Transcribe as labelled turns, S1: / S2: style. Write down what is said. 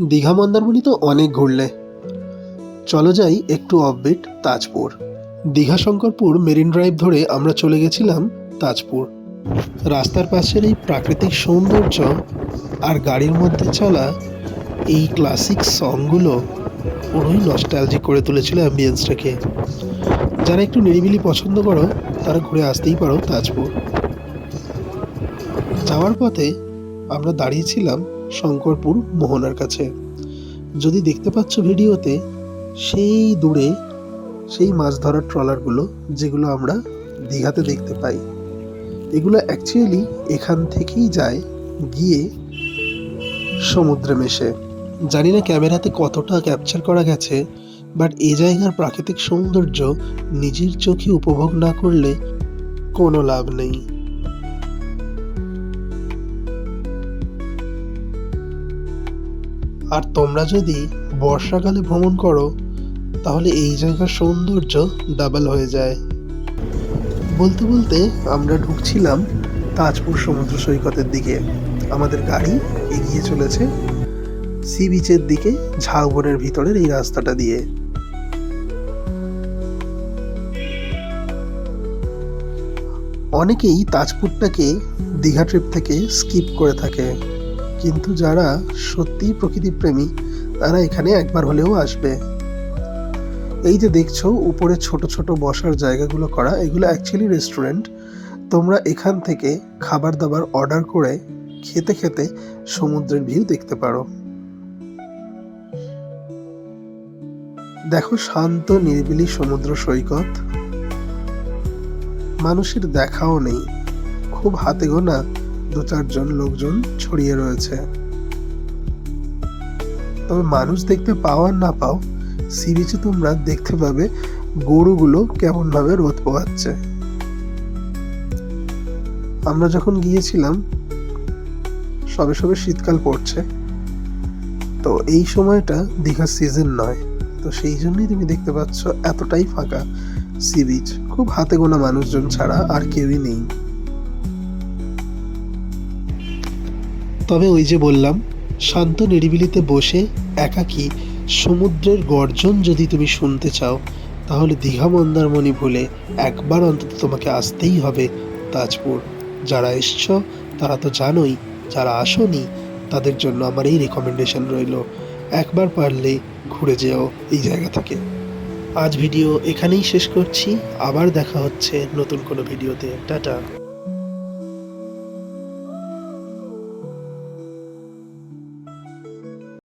S1: দীঘা মন্দারমণি তো অনেক ঘুরলে। চলো যাই একটু offbeat Tajpur. Digha Shankarpur marine drive ধরে আমরা চলে গেছিলাম তাজপুর। রাস্তার পাশের এই প্রাকৃতিক সৌন্দর্য আর গাড়ির মধ্যে চলা এই ক্লাসিক সংগুলো পুরোই নস্টালজিক করে তুলেছিল অ্যাম্বিয়েন্সটাকে যারা একটু নিরিবিলি পছন্দ করো, তারা ঘুরে আসতেই পারো তাজপুর। যাওয়ার পথে আমরা দাঁড়িয়েছিলাম শঙ্করপুর মোহনার কাছে। যদি দেখতে পাচ্ছ ভিডিওতে, সেই দূরে সেই মাছ ধরার ট্রলারগুলো, যেগুলো আমরা দীঘাতে দেখতে পাই, এগুলো অ্যাকচুয়ালি এখান থেকেই যায়, গিয়ে সমুদ্রে মেশে। জানি না ক্যামেরাতে কতটা ক্যাপচার করা গেছে বাট এই জায়গার প্রাকৃতিক সৌন্দর্য নিজের চোখে উপভোগ না করলে কোনো লাভ নেই। আর তোমরা যদি বর্ষাকালে ভ্রমণ করো, তাহলে এই জায়গার সৌন্দর্য ডাবল হয়ে যায়। বলতে বলতে আমরা ঢুকছিলাম তাজপুর সমুদ্র সৈকতের দিকে। আমাদের গাড়ি এগিয়ে চলেছে সি বিচের দিকে, ঝাউবনের ভিতরের এই রাস্তাটা দিয়ে। অনেকেই তাজপুরটাকে দীঘা ট্রিপ থেকে স্কিপ করে থাকে। কিন্তু যারা সত্যিই প্রকৃতিপ্রেমী, তারা এখানে একবার হলেও আসবে। এই যে দেখছ, উপরে ছোট ছোট বসার জায়গাগুলো করা, এগুলো অ্যাকচুয়ালি রেস্টুরেন্ট তোমরা এখান থেকে খাবার দাবার অর্ডার করে খেতে খেতে সমুদ্রের ভিউ দেখতে পারো। দেখো শান্ত, নিরিবিলি সমুদ্র সৈকত। মানুষের দেখাও নেই। খুব হাতে গোনা দু চারজন লোকজন ছড়িয়ে রয়েছে। তবে মানুষ দেখতে পাও আর না পাও সি বিচে তোমরা দেখতে পাবে গরুগুলো কেমন ভাবে রোদ পোহাচ্ছে। আমরা যখন গিয়েছিলাম, সবে সবে শীতকাল পড়ছে। তো এই সময়টা দীঘার সিজন নয়। তো সেই জন্যই তুমি দেখতে পাচ্ছ এতটাই ফাঁকা সি বিচ খুব হাতে গোনা মানুষজন ছাড়া আর কেউই নেই। তবে ওই যে বললাম, শান্ত নিরিবিলিতে বসে একাকী সমুদ্রের গর্জন যদি তুমি শুনতে চাও, তাহলে দীঘা মন্দারমণি ভুলে একবার অন্তত তোমাকে আসতেই হবে তাজপুর। যারা এসছ, তারা তো জানোই, যারা আসোনি, তাদের জন্য আমার এই রেকমেন্ডেশন রইল। একবার পারলে ঘুরে যেও এই জায়গা থেকে। আজ ভিডিও এখানেই শেষ করছি। আবার দেখা হচ্ছে নতুন কোনো ভিডিওতে। টাটা।